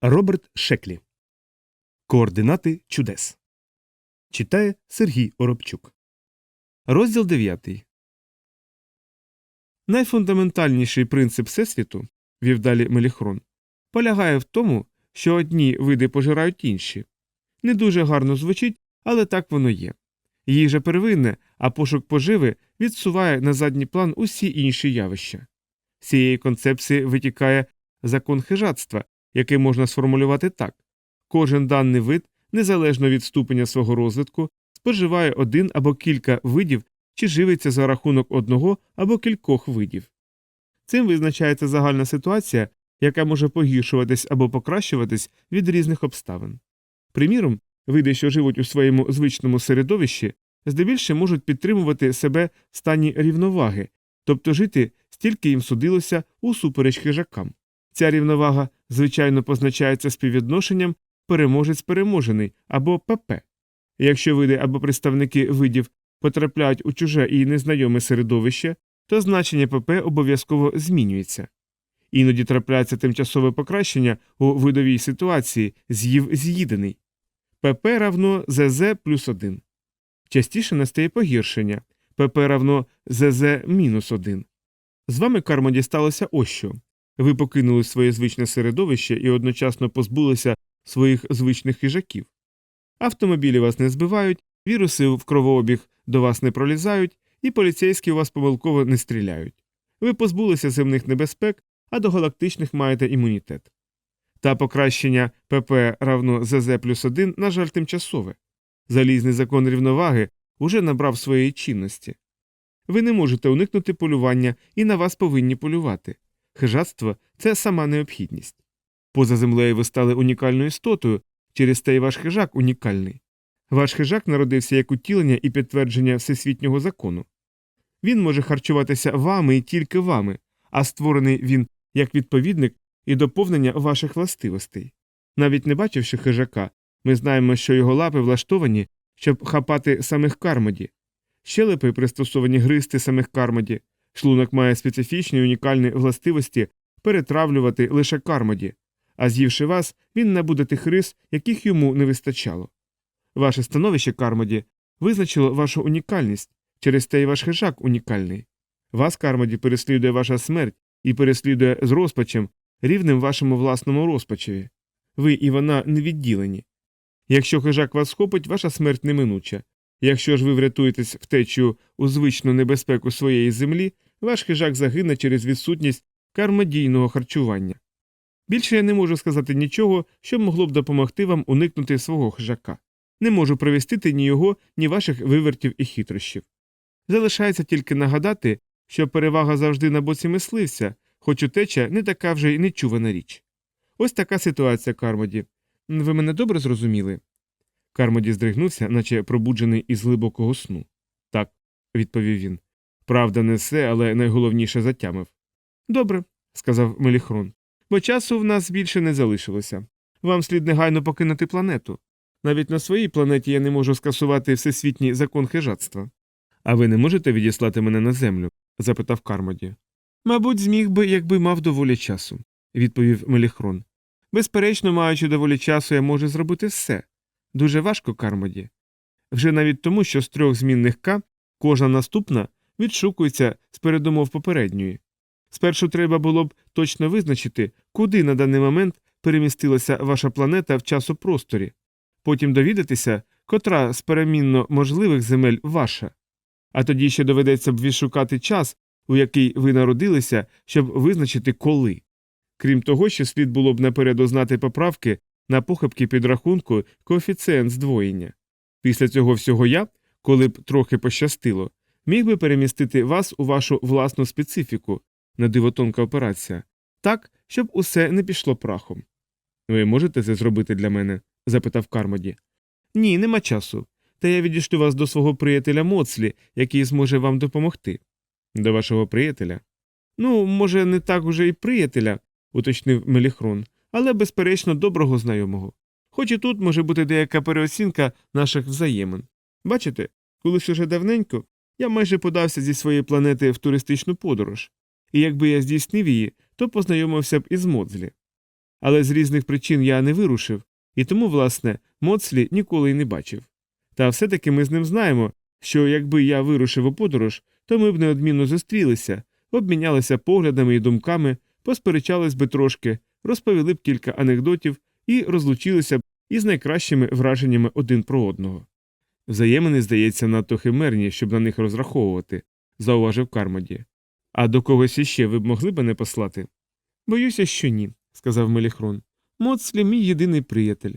Роберт Шеклі. Координати чудес. Читає Сергій Оробчук. Розділ 9. Найфундаментальніший принцип Всесвіту, вів далі Меліхрон, полягає в тому, що одні види пожирають інші. Не дуже гарно звучить, але так воно є. Їжа первинне, а пошук поживи відсуває на задній план усі інші явища. З цієї концепції витікає закон хижацтва, який можна сформулювати так кожен даний вид, незалежно від ступеня свого розвитку, споживає один або кілька видів чи живиться за рахунок одного або кількох видів. Цим визначається загальна ситуація, яка може погіршуватись або покращуватись від різних обставин. Приміром, види, що живуть у своєму звичному середовищі, здебільше можуть підтримувати себе в стані рівноваги, тобто жити стільки їм судилося усупереч хижакам. Ця рівновага, звичайно, позначається співвідношенням переможець переможений або ПП. Якщо види або представники видів потрапляють у чуже і незнайоме середовище, то значення ПП обов'язково змінюється. Іноді трапляється тимчасове покращення у видовій ситуації з'їв з'їдений. ПП равно ЗЗ плюс 1. Частіше настає погіршення ПП равно ЗЗ мінус 1. З вами карма дісталося ось що. Ви покинули своє звичне середовище і одночасно позбулися своїх звичних хижаків. Автомобілі вас не збивають, віруси в кровообіг до вас не пролізають, і поліцейські у вас помилково не стріляють. Ви позбулися земних небезпек, а до галактичних маєте імунітет. Та покращення ПП равно ЗЗ плюс 1, на жаль, тимчасове. Залізний закон рівноваги уже набрав своєї чинності. Ви не можете уникнути полювання і на вас повинні полювати. Хижацтво це сама необхідність. Поза землею ви стали унікальною істотою, через те й ваш хижак унікальний. Ваш хижак народився як утілення і підтвердження всесвітнього закону. Він може харчуватися вами і тільки вами, а створений він як відповідник і доповнення ваших властивостей. Навіть не бачивши хижака, ми знаємо, що його лапи влаштовані, щоб хапати самих кармоді, щелепи пристосовані гризти самих кармоді, шлунок має специфічні унікальні властивості перетравлювати лише кармоді, а з'ївши вас, він набуде тих рис, яких йому не вистачало. Ваше становище кармоді визначило вашу унікальність, через те й ваш хижак унікальний. Вас, кармоді, переслідує ваша смерть і переслідує з розпачем, рівним вашому власному розпачеві. Ви і вона не відділені. Якщо хижак вас схопить, ваша смерть неминуча. Якщо ж ви врятуєтесь втечею у звичну небезпеку своєї землі, ваш хижак загине через відсутність кармодійного харчування. Більше я не можу сказати нічого, що могло б допомогти вам уникнути свого хижака. Не можу провістити ні його, ні ваших вивертів і хитрощів. Залишається тільки нагадати, що перевага завжди на боці мисливця, хоч утеча не така вже й нечувана річ. Ось така ситуація, Кармоді. Ви мене добре зрозуміли? Кармоді здригнувся, наче пробуджений із глибокого сну. Так, відповів він. Правда, не все, але найголовніше затямив. Добре, сказав Меліхрон, бо часу в нас більше не залишилося. Вам слід негайно покинути планету. Навіть на своїй планеті я не можу скасувати всесвітній закон хижацтва. А ви не можете відіслати мене на землю? запитав Кармоді. Мабуть, зміг би, якби мав доволі часу, відповів Меліхрон. Безперечно, маючи доволі часу, я можу зробити все. Дуже важко, Кармоді. Вже навіть тому, що з трьох змінних К кожна наступна відшукується з передумов попередньої. Спершу треба було б точно визначити, куди на даний момент перемістилася ваша планета в часопросторі, потім довідатися, котра з перемінно можливих земель ваша. А тоді ще доведеться б відшукати час, у який ви народилися, щоб визначити коли. Крім того, що слід було б наперед узнати поправки на похибки підрахунку коефіцієнт здвоєння. Після цього всього я, коли б трохи пощастило, міг би перемістити вас у вашу власну специфіку на дивотонка операція, так, щоб усе не пішло прахом. Ви можете це зробити для мене? запитав Кармоді. Ні, нема часу. Та я відійшлю вас до свого приятеля Моцлі, який зможе вам допомогти. До вашого приятеля? Ну, може, не так уже і приятеля, уточнив Меліхрон, але, безперечно, доброго знайомого. Хоч і тут може бути деяка переоцінка наших взаємин. Бачите, колись уже давненько я майже подався зі своєї планети в туристичну подорож, і якби я здійснив її, то познайомився б із Моцлі. Але з різних причин я не вирушив, і тому, власне, Моцлі ніколи й не бачив. Та все-таки ми з ним знаємо, що якби я вирушив у подорож, то ми б неодмінно зустрілися, обмінялися поглядами і думками, посперечались би трошки, розповіли б кілька анекдотів і розлучилися б із найкращими враженнями один про одного. Взаємини, здається, надто химерні, щоб на них розраховувати, зауважив Кармоді. А до когось іще ви б могли б не послати? Боюся, що ні, сказав Меліхрон. Моцлі мій єдиний приятель.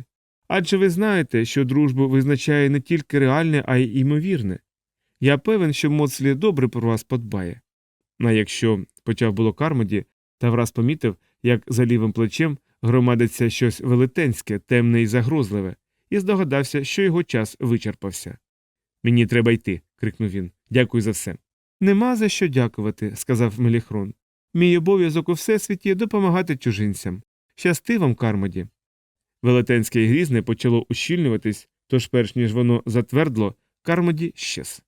Адже ви знаєте, що дружбу визначає не тільки реальне, а й імовірне. Я певен, що Моцлі добре про вас подбає. А якщо почав було Кармоді, та враз помітив, як за лівим плечем громадиться щось велетенське, темне і загрозливе, і здогадався, що його час вичерпався. Мені треба йти. крикнув він. Дякую за все. Нема за що дякувати, сказав Меліхрон. Мій обов'язок у всесвіті допомагати чужинцям. Щасти вам, Кармоді. Велетенське грізне почало ущільнюватись, тож, перш ніж воно затвердло, Кармоді щез.